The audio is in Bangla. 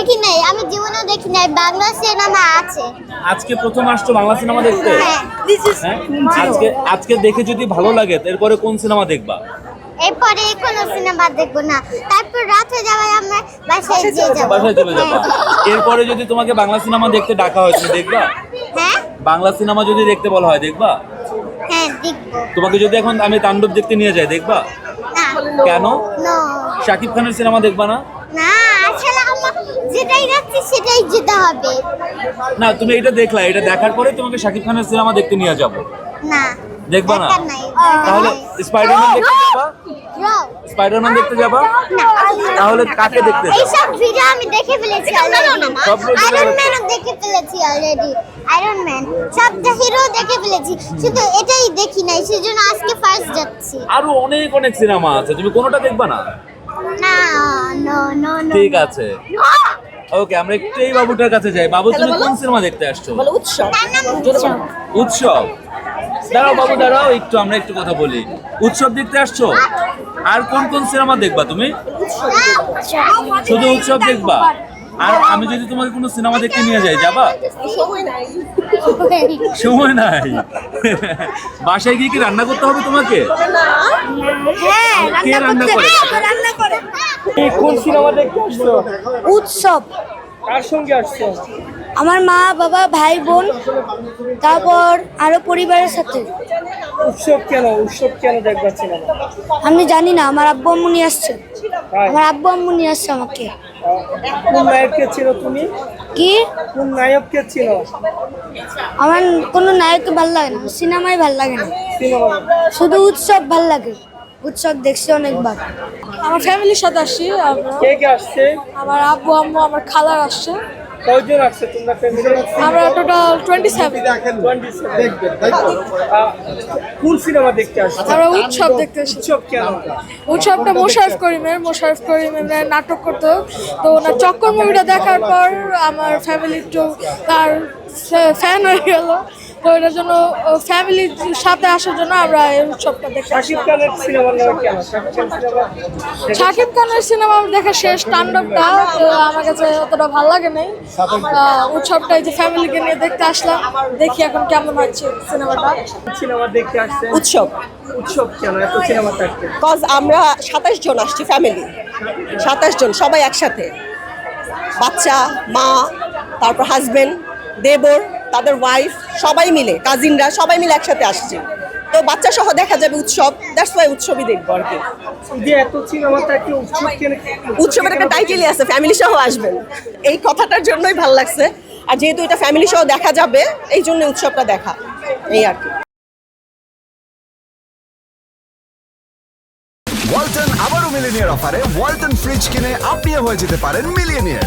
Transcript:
দেখি নাই আমি জীবনেও দেখি নাই বাংলা সিনেমা আছে। আজকে প্রথম আসছো বাংলা সিনেমা দেখতে? হ্যাঁ। হ্যাঁ? আজকে আজকে দেখে যদি ভালো লাগে এরপরে কোন সিনেমা দেখবা? এরপরে কোনো সিনেমা দেখব না। তারপর রাতে যাওয়ার আমরা বাসায় দিয়ে যাব। বাসায় চলে যাবা। এরপরে যদি তোমাকে বাংলা সিনেমা দেখতে ডাকা হয় তুমি দেখবা? হ্যাঁ? বাংলা সিনেমা যদি দেখতে বলা হয় দেখবা? হ্যাঁ দেখব। তোমাকে যদি এখন আমি তাণ্ডব দেখতে নিয়ে যাই দেখবা? না। কেন? নো শাকিব খানের সিনেমা দেখবা না? না। যেটাই যাচ্ছি সেটাই যেতে হবে। না তুমি এটা দেখলা এটা দেখার পরে তোমাকে শাকিব খানের সিনেমা দেখতে নিয়ে যাব। না দেখবা না? তাহলে স্পাইডারম্যান দেখতে যাবা. স্পাইডারম্যান দেখতে যাবা? তাহলে কাকে দেখতে যাবা এইসব ভিডিও আমি দেখে ফেলেছি অলরেডি আয়রন দেখো। ম্যানও দেখে ফেলেছি অলরেডি আয়রন ম্যান সব হিরো দেখে ফেলেছি। শুধু এটাই দেখি নাই সেজন্য আজকে ফার্স্ট যাচ্ছি। আরও অনেক অনেক সিনেমা আছে তুমি কোনোটা দেখবা না? না নো নো নো ঠিক আছে। ওকে আমরা একটু এই বাবুটার কাছে যাই। বাবু তুমি কোন সিনেমা দেখতে আসছো? বলো উৎসব। উৎসব। উৎসব। দাঁড়াও বাবু দাঁড়াও একটু আমরা একটু কথা বলি। উৎসব দেখতে আসছো? আর কোন কোন সিনেমা দেখবা তুমি? শুধু উৎসব দেখবা? আর আমি যদি তোমাকে কোনো সিনেমা দেখতে নিয়ে যাই যাবা? সময় নাই। বাসায় গিয়ে কি রান্না করতে হবে তোমাকে? হ্যাঁ কে রান্না করে। কোন সিনেমা দেখতে আসছো? উৎসব। কার সঙ্গে আসছো? আমার মা বাবা ভাই বোন তারপর আরও পরিবারের সাথে। উৎসব কেন? উৎসব কেন সিনেমা আমি জানি না আমার আব্বু আম্মু নিয়ে আসছে। আমার আব্বু আম্মু নিয়ে আসছে আমাকে। কোন নায়ককে চিনো তুমি? কি? কোন নায়ককে চিনো? আমার কোনো নায়ককে ভালো লাগে না সিনেমাই ভালো লাগে না। শুধু উৎসব ভালো লাগে। উৎসব দেখছি অনেকবার। আমার ফ্যামিলির সাথে আসছি কে কে আসছে? আমার আব্বু আম্মু আমার খালার আসছে। কয়জন আসছে তোমরা ফ্যামিলি আমরা টোটাল কোন সিনেমা দেখতে আসছে? আমরা উৎসব দেখতে উৎসব কেন? উৎসবটা মোশারফ করিমের মোশারফ করিমের নাটক করতো তো ওনার চক্কর মুভিটা দেখার পর আমার ফ্যামিলি একটু তার ফ্যান হয়ে গেল। তো এটার জন্য ফ্যামিলির সাথে আসার জন্য আমরা এই উৎসবটা দেখতে শাকিব খানের সিনেমার নাম কেন শাকিব সিনেমা? শাকিব খানের সিনেমা দেখা শেষ তাণ্ডবটা তো আমার কাছে অতটা ভালো লাগে নাই। আহ, উৎসবটা এই যে ফ্যামিলিকে নিয়ে দেখতে আসলাম দেখি এখন কেমন হচ্ছে সিনেমাটা। সিনেমা দেখতে আসছে? উৎসব। উৎসব কেন? এত সিনেমা থাকতে কজ আমরা সাতাশ জন আসছি ফ্যামিলি সাতাশ জন সবাই একসাথে। বাচ্চা মা তারপর হাজবেন্ড দেবর তাদের ওয়াইফ সবাই মিলে কাজিনরা সবাই মিলে একসাথে আসছে। তো বাচ্চা সহ দেখা যাবে উৎসব দ্যাটস ওয়াই উৎসবই দেখব আর কি। উৎসবের একটা টাইটেলই আছে ফ্যামিলি সহ আসবেন। এই কথাটার জন্যই ভালো লাগছে। আর যেহেতু এটা ফ্যামিলি সহ দেখা যাবে এই জন্য উৎসবটা দেখা। এই আর কি। ওয়ালটন আবারও মিলিনিয়ার অফারে ওয়ালটন ফ্রিজ কিনে আপনিও হয়ে যেতে পারেন মিলিয়নিয়ার।